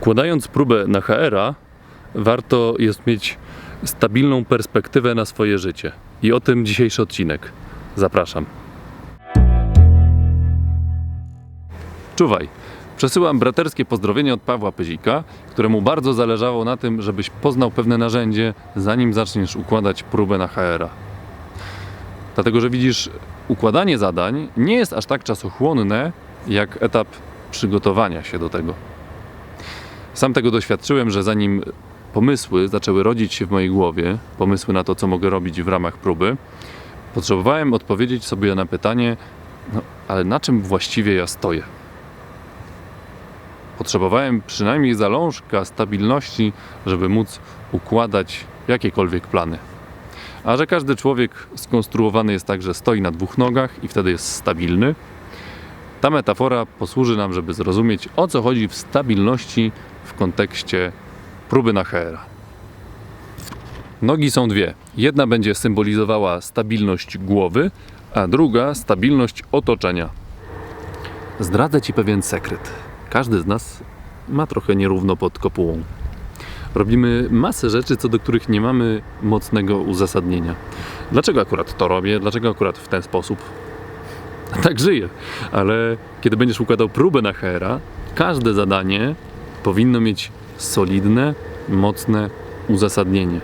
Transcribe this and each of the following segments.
Układając próbę na HR-a, warto jest mieć stabilną perspektywę na swoje życie. I o tym dzisiejszy odcinek. Zapraszam. Czuwaj. Przesyłam braterskie pozdrowienie od Pawła Pyzika, któremu bardzo zależało na tym, żebyś poznał pewne narzędzie, zanim zaczniesz układać próbę na HR-a. Dlatego, że widzisz, układanie zadań nie jest aż tak czasochłonne, jak etap przygotowania się do tego. Sam tego doświadczyłem, że zanim pomysły zaczęły rodzić się w mojej głowie, pomysły na to, co mogę robić w ramach próby, potrzebowałem odpowiedzieć sobie na pytanie, no, ale na czym właściwie ja stoję? Potrzebowałem przynajmniej zalążka stabilności, żeby móc układać jakiekolwiek plany. A że każdy człowiek skonstruowany jest tak, że stoi na dwóch nogach i wtedy jest stabilny, ta metafora posłuży nam, żeby zrozumieć o co chodzi w stabilności w kontekście próby na HR. Nogi są dwie. Jedna będzie symbolizowała stabilność głowy, a druga stabilność otoczenia. Zdradzę Ci pewien sekret. Każdy z nas ma trochę nierówno pod kopułą. Robimy masę rzeczy, co do których nie mamy mocnego uzasadnienia. Dlaczego akurat to robię? Dlaczego akurat w ten sposób? Tak żyję. Ale kiedy będziesz układał próbę na HR-a, każde zadanie powinno mieć solidne, mocne uzasadnienie.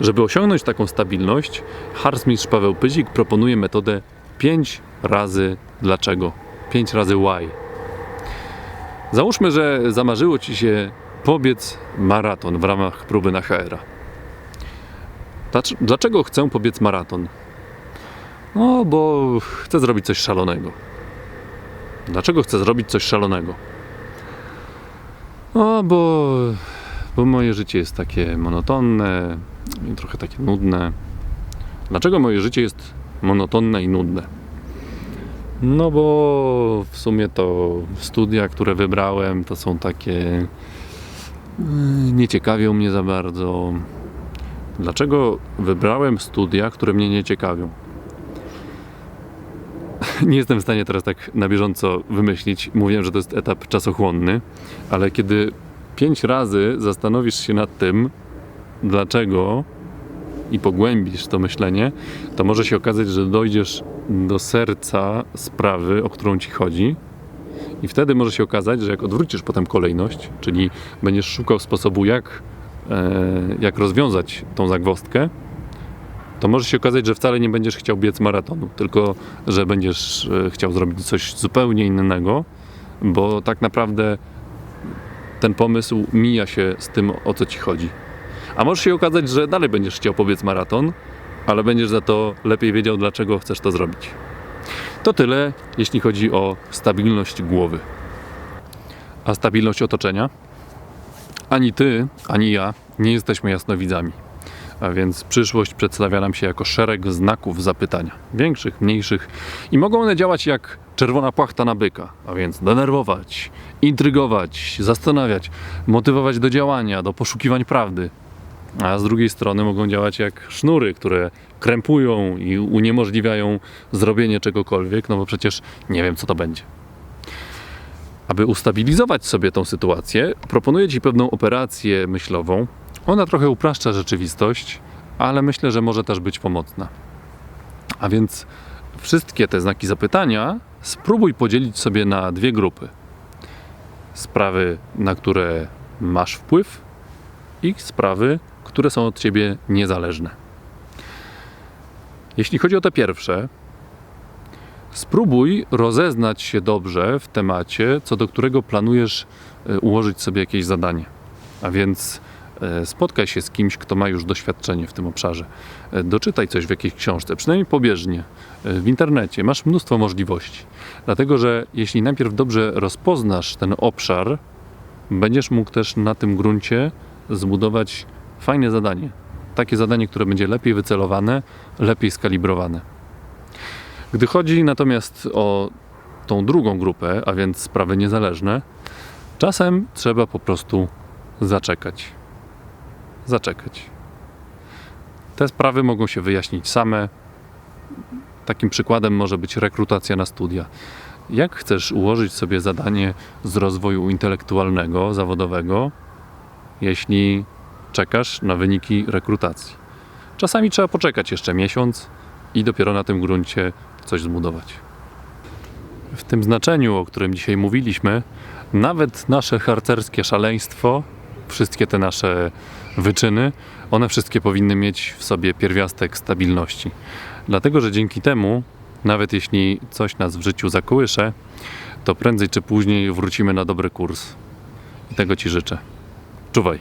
Żeby osiągnąć taką stabilność, harcmistrz Paweł Pyzik proponuje metodę 5 razy dlaczego. 5 razy why. Załóżmy, że zamarzyło Ci się pobiec maraton w ramach próby na HR-a. Dlac- Dlaczego chcę pobiec maraton? No, bo chcę zrobić coś szalonego. Dlaczego chcę zrobić coś szalonego? O, bo, bo moje życie jest takie monotonne trochę takie nudne. Dlaczego moje życie jest monotonne i nudne? No bo w sumie to studia, które wybrałem, to są takie yy, nie ciekawią mnie za bardzo. Dlaczego wybrałem studia, które mnie nie ciekawią? Nie jestem w stanie teraz tak na bieżąco wymyślić. Mówiłem, że to jest etap czasochłonny, ale kiedy pięć razy zastanowisz się nad tym, dlaczego i pogłębisz to myślenie, to może się okazać, że dojdziesz do serca sprawy, o którą ci chodzi. I wtedy może się okazać, że jak odwrócisz potem kolejność, czyli będziesz szukał sposobu, jak, e, jak rozwiązać tą zagwozdkę, to może się okazać, że wcale nie będziesz chciał biec maratonu, tylko że będziesz e, chciał zrobić coś zupełnie innego, bo tak naprawdę ten pomysł mija się z tym, o co ci chodzi. A może się okazać, że dalej będziesz chciał pobiec maraton, ale będziesz za to lepiej wiedział, dlaczego chcesz to zrobić. To tyle, jeśli chodzi o stabilność głowy. A stabilność otoczenia? Ani ty, ani ja nie jesteśmy jasnowidzami. A więc przyszłość przedstawia nam się jako szereg znaków zapytania. Większych, mniejszych. I mogą one działać jak czerwona płachta na byka. A więc denerwować, intrygować, zastanawiać, motywować do działania, do poszukiwań prawdy. A z drugiej strony mogą działać jak sznury, które krępują i uniemożliwiają zrobienie czegokolwiek, no bo przecież nie wiem, co to będzie. Aby ustabilizować sobie tą sytuację, proponuję Ci pewną operację myślową. Ona trochę upraszcza rzeczywistość, ale myślę, że może też być pomocna. A więc wszystkie te znaki zapytania spróbuj podzielić sobie na dwie grupy. Sprawy, na które masz wpływ i sprawy, które są od Ciebie niezależne. Jeśli chodzi o te pierwsze, spróbuj rozeznać się dobrze w temacie, co do którego planujesz e, ułożyć sobie jakieś zadanie. A więc spotkaj się z kimś, kto ma już doświadczenie w tym obszarze. E, Doczytaj coś w jakiejś książce, przynajmniej pobieżnie, e, w internecie. Masz mnóstwo możliwości. Dlatego, że jeśli najpierw dobrze rozpoznasz ten obszar, będziesz mógł też na tym gruncie zbudować fajne zadanie. Takie zadanie, które będzie lepiej wycelowane, lepiej skalibrowane. Gdy chodzi natomiast o tą drugą grupę, a więc sprawy niezależne, czasem trzeba po prostu zaczekać. Zaczekać. Te sprawy mogą się wyjaśnić same. Takim przykładem może być rekrutacja na studia. Jak chcesz ułożyć sobie zadanie z rozwoju intelektualnego, zawodowego, jeśli czekasz na wyniki rekrutacji? Czasami trzeba poczekać jeszcze miesiąc i dopiero na tym gruncie coś zbudować. W tym znaczeniu, o którym dzisiaj mówiliśmy, nawet nasze harcerskie szaleństwo, wszystkie te nasze wyczyny, one wszystkie powinny mieć w sobie pierwiastek stabilności. Dlatego, że dzięki temu, nawet jeśli coś nas w życiu zakołysze, to prędzej czy później wrócimy na dobry kurs. I tego Ci życzę. Czuwaj.